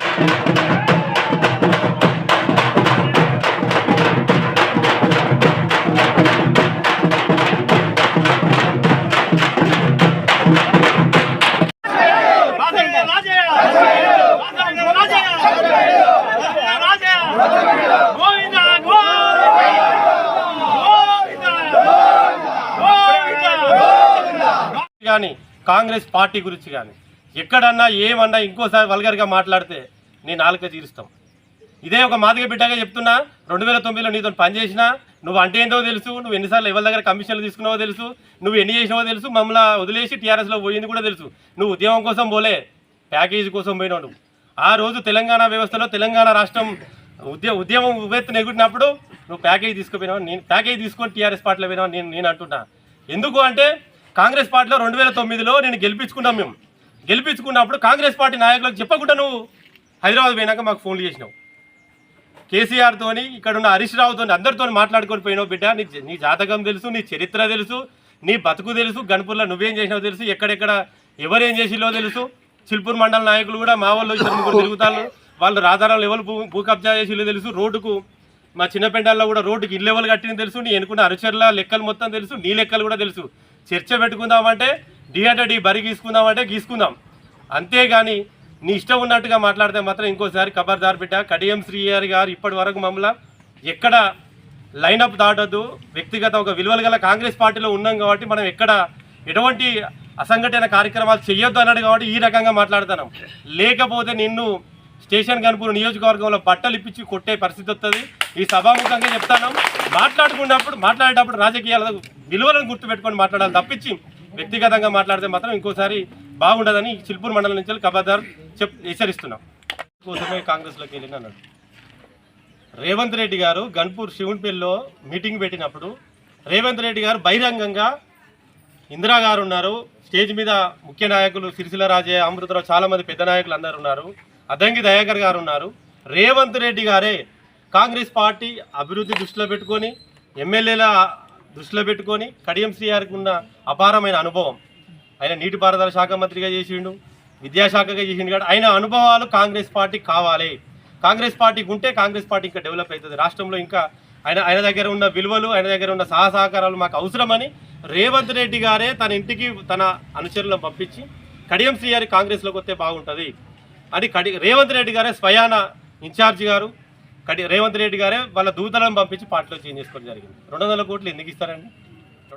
Thank you. కానీ Congress party గురించి కానీ ఎక్కడన్నా ఏమన్నా ఇంకోసారి వల్గర్గా మాట్లాడితే నేను నాలుక తీరుస్తాం ఇదే ఒక మాదిగ బిడ్డగా చెప్తున్నా రెండు వేల తొమ్మిదిలో నీతో పనిచేసినా నువ్వు అంటే ఏందో తెలుసు నువ్వు ఎన్నిసార్లు ఎవరి దగ్గర కమిషన్లు తీసుకున్నావో తెలుసు నువ్వు ఎన్ని చేసినావో తెలుసు మమ్మల్ని వదిలేసి టీఆర్ఎస్లో పోయింది కూడా తెలుసు. నువ్వు ఉద్యమం కోసం పోలే ప్యాకేజీ కోసం పోయినావు నువ్వు. ఆ రోజు తెలంగాణ వ్యవస్థలో తెలంగాణ రాష్ట్రం ఉద్య ఉద్యమం ఉవ్వెత్తు నెగ్గుడినప్పుడు నువ్వు ప్యాకేజీ తీసుకుపోయినావు నేను ప్యాకేజీ తీసుకొని టీఆర్ఎస్ పార్టీలో పోయినావు నేను నేను అంటున్నా. ఎందుకు అంటే కాంగ్రెస్ పార్టీలో రెండు వేల తొమ్మిదిలో నేను గెలిపించుకున్నాం మేము. గెలిపించుకున్నప్పుడు కాంగ్రెస్ పార్టీ నాయకులకు చెప్పకుండా నువ్వు హైదరాబాద్ పోయినాక మాకు ఫోన్లు చేసినావు. కేసీఆర్ తోని ఇక్కడ ఉన్న హరీష్ రావుతో అందరితో మాట్లాడుకొని పోయినావు బిడ్డ. నీ నీ జాతకం తెలుసు నీ చరిత్ర తెలుసు నీ బతుకు తెలుసు గణపూర్లో నువ్వేం చేసినావు తెలుసు ఎక్కడెక్కడ ఎవరేం చేసిలో తెలుసు. చిల్పూర్ మండల నాయకులు కూడా మా వాళ్ళు ఇద్దరు ముగ్గురు తిరుగుతారు వాళ్ళు రాధారాలు ఎవరు భూ భూ కబ్జా చేసిలో తెలుసు. రోడ్డుకు మా చిన్నపెండాల్లో కూడా రోడ్డుకి ఇల్లు ఎవరు కట్టింది తెలుసు నీ ఎన్నుకున్న అరుచర్ల లెక్కలు మొత్తం తెలుసు నీ లెక్కలు కూడా తెలుసు. చర్చ పెట్టుకుందామంటే డి అంటే డి బరి గీసుకుందామంటే గీసుకుందాం. అంతేగాని నీ ఇష్టం ఉన్నట్టుగా మాట్లాడితే మాత్రం ఇంకోసారి ఖబర్దార్ బిడ్డ కడియం శ్రీహరి గారు ఇప్పటి వరకు మమ్మల్ని ఎక్కడ లైనప్ దాటద్దు. వ్యక్తిగత ఒక విలువలు గల కాంగ్రెస్ పార్టీలో ఉన్నాం కాబట్టి మనం ఎక్కడ ఎటువంటి అసంఘటన కార్యక్రమాలు చేయొద్దు అన్నాడు కాబట్టి ఈ రకంగా మాట్లాడుతున్నాం. లేకపోతే నిన్ను స్టేషన్ కనుపూర్ నియోజకవర్గంలో బట్టలు ఇప్పించి కొట్టే పరిస్థితి వస్తుంది ఈ సభాముఖంగా చెప్తాను. మాట్లాడుకున్నప్పుడు మాట్లాడేటప్పుడు రాజకీయాల విలువలను గుర్తుపెట్టుకొని మాట్లాడాలి. తప్పించి వ్యక్తిగతంగా మాట్లాడితే మాత్రం ఇంకోసారి బాగుండదని చిల్పూర్ మండలం నుంచి కబాదార్ చెప్ హెచ్చరిస్తున్నాం. కోసమే కాంగ్రెస్లోకి వెళ్ళిన అన్నాడు. రేవంత్ రెడ్డి గారు గన్పూర్ శివునిపల్లిలో మీటింగ్ పెట్టినప్పుడు రేవంత్ రెడ్డి గారు బహిరంగంగా ఇందిరా గారు ఉన్నారు. స్టేజ్ మీద ముఖ్య నాయకులు సిరిసిల రాజే అమృతరావు చాలామంది పెద్ద నాయకులు అందరు ఉన్నారు. అద్దంకి దయాకర్ గారు ఉన్నారు. రేవంత్ రెడ్డి గారే కాంగ్రెస్ పార్టీ అభివృద్ధి దృష్టిలో పెట్టుకొని ఎమ్మెల్యేల దృష్టిలో పెట్టుకొని కడియం శ్రీఆర్కి ఉన్న అపారమైన అనుభవం. ఆయన నీటిపారుదల శాఖ మంత్రిగా చేసిండు విద్యాశాఖగా చేసిండు కాబట్టి ఆయన అనుభవాలు కాంగ్రెస్ పార్టీ కావాలి. కాంగ్రెస్ పార్టీకి ఉంటే కాంగ్రెస్ పార్టీ ఇంకా డెవలప్ అవుతుంది. రాష్ట్రంలో ఇంకా ఆయన ఆయన దగ్గర ఉన్న విలువలు ఆయన దగ్గర ఉన్న సహ సహకారాలు మాకు అవసరమని రేవంత్ రెడ్డి గారే తన ఇంటికి తన అనుచరులను పంపించి కడియం శ్రీగారి కాంగ్రెస్లోకి వస్తే బాగుంటుంది. అని కడి రేవంత్ రెడ్డి గారే స్వయాన ఇన్ఛార్జి గారు. కడి రేవంత్ రెడ్డి గారే వాళ్ళ దూతలను పంపించి పార్టీలో చేంజ్ చేసుకోవడం జరిగింది. రెండు వందల కోట్లు ఎందుకు ఇస్తారండి?